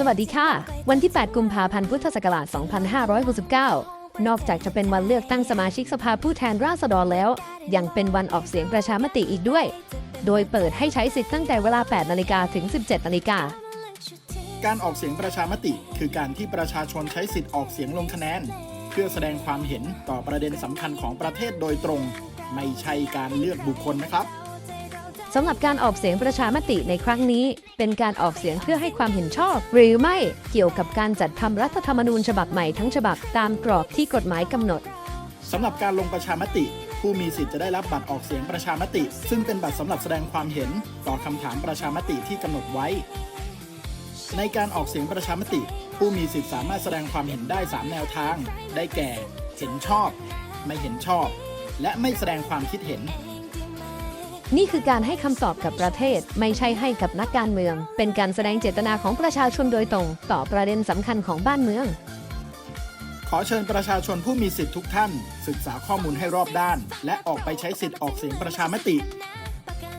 สวัสดีค่ะ วันที่ 8 กุมภาพันธ์พุทธศักราช 2569 นอกจากจะเป็นวันเลือกตั้งสมาชิกสภาผู้แทนราษฎรแล้ว ยังเป็นวันออกเสียงประชามติอีกด้วย โดยเปิดให้ใช้สิทธิ์ตั้งแต่เวลา 8 นาฬิกาถึง 17 นาฬิกาการออกเสียงประชามติ คือการที่ประชาชนใช้สิทธิ์ออกเสียงลงคะแนน เพื่อแสดงความเห็นต่อประเด็นสำคัญของประเทศโดยตรง ไม่ใช่การเลือกบุคคลนะครับ สำหรับการออกเสียงประชามติในครั้งนี้ เป็นการออกเสียงเพื่อให้ความเห็นชอบ หรือไม่เกี่ยวกับการจัดทำรัฐธรรมนูญฉบับใหม่ทั้งฉบับตามกรอบที่กฎหมายกำหนดสำหรับการลงประชามติ ผู้มีสิทธิ์จะได้รับบัตรออกเสียงประชามติ ซึ่งเป็นบัตรสำหรับแสดงความเห็นต่อคำถามประชามติที่กำหนดไว้ ในการออกเสียงประชามติ ผู้มีสิทธิ์สามารถแสดงความเห็นได้ 3 แนวทาง ได้แก่ เห็นชอบ ไม่เห็นชอบ และไม่แสดงความคิดเห็น นี่คือการให้คำตอบกับประเทศ ไม่ใช่ให้กับนักการเมือง เป็นการแสดงเจตนาของประชาชนโดยตรง ต่อประเด็นสำคัญของบ้านเมือง ขอเชิญประชาชนผู้มีสิทธิ์ทุกท่าน ศึกษาข้อมูลให้รอบด้าน และออกไปใช้สิทธิ์ออกเสียงประชามติ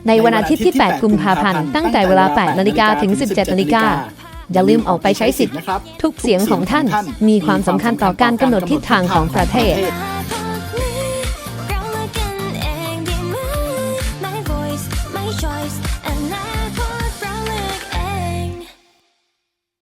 ในวันอาทิตย์ที่ 8 กุมภาพันธ์ ตั้งแต่เวลา 8 นาฬิกาถึง 17 นาฬิกา อย่าลืมออกไปใช้สิทธิ์นะครับทุกเสียงของท่าน มีความสำคัญต่อการกำหนดทิศทางของประเทศของประเทศ